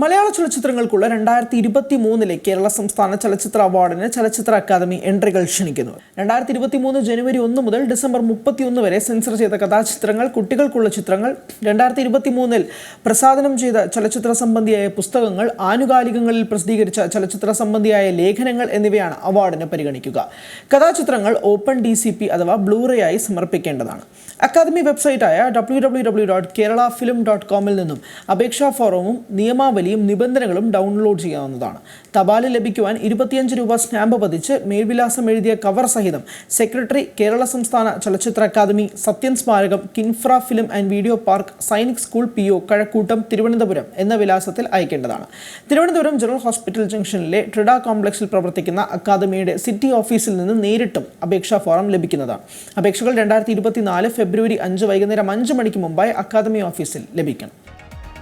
മലയാള ചലച്ചിത്രങ്ങൾക്കുള്ള രണ്ടായിരത്തി ഇരുപത്തി മൂന്നിലെ കേരള സംസ്ഥാന ചലച്ചിത്ര അവാർഡിന് ചലച്ചിത്ര അക്കാദമി എൻട്രികൾ ക്ഷണിക്കുന്നു. രണ്ടായിരത്തി ഇരുപത്തി മൂന്ന് ജനുവരി ഒന്ന് മുതൽ ഡിസംബർ മുപ്പത്തിയൊന്ന് വരെ സെൻസർ ചെയ്ത കഥാചിത്രങ്ങൾ കുട്ടികൾക്കുള്ള ചിത്രങ്ങൾ രണ്ടായിരത്തി ഇരുപത്തി മൂന്നിൽ പ്രസാദനം ചെയ്ത ചലച്ചിത്ര സംബന്ധിയായ പുസ്തകങ്ങൾ ആനുകാലികങ്ങളിൽ പ്രസിദ്ധീകരിച്ച ചലച്ചിത്ര സംബന്ധിയായ ലേഖനങ്ങൾ എന്നിവയാണ് അവാർഡിന് പരിഗണിക്കുക. കഥാചിത്രങ്ങൾ ഓപ്പൺ ഡി സി പി അഥവാ ബ്ലൂറേ ആയി സമർപ്പിക്കേണ്ടതാണ്. Academy വെബ്സൈറ്റായ W W W dot Kerala film dot കോമിൽ നിന്നും അപേക്ഷാ ഫോറവും നിയമാവലിയും നിബന്ധനകളും ഡൗൺലോഡ് ചെയ്യാവുന്നതാണ്. തപാലിൽ ലഭിക്കുവാൻ ഇരുപത്തിയഞ്ച് രൂപ സ്റ്റാമ്പ് പതിച്ച് മേൽവിലാസം എഴുതിയ കവർ സഹിതം സെക്രട്ടറി കേരള സംസ്ഥാന ചലച്ചിത്ര അക്കാദമി സത്യൻ സ്മാരകം Kinfra film and video park Sainik school P O Kazhakkoottam Thiruvananthapuram എന്ന വിലാസത്തിൽ അയക്കേണ്ടതാണ്. തിരുവനന്തപുരം ജനറൽ ഹോസ്പിറ്റൽ ജംഗ്ഷനിലെ ട്രിഡ കോംപ്ലക്സിൽ പ്രവർത്തിക്കുന്ന അക്കാദമിയുടെ സിറ്റി ഓഫീസിൽ നിന്ന് നേരിട്ടും അപേക്ഷാ ഫോറം ലഭിക്കുന്നതാണ്. അപേക്ഷകൾ രണ്ടായിരത്തി ഫെബ്രുവരി അഞ്ച് വൈകുന്നേരം അഞ്ച് മണിക്ക് മുമ്പായി അക്കാദമി ഓഫീസിൽ ലഭിക്കണം.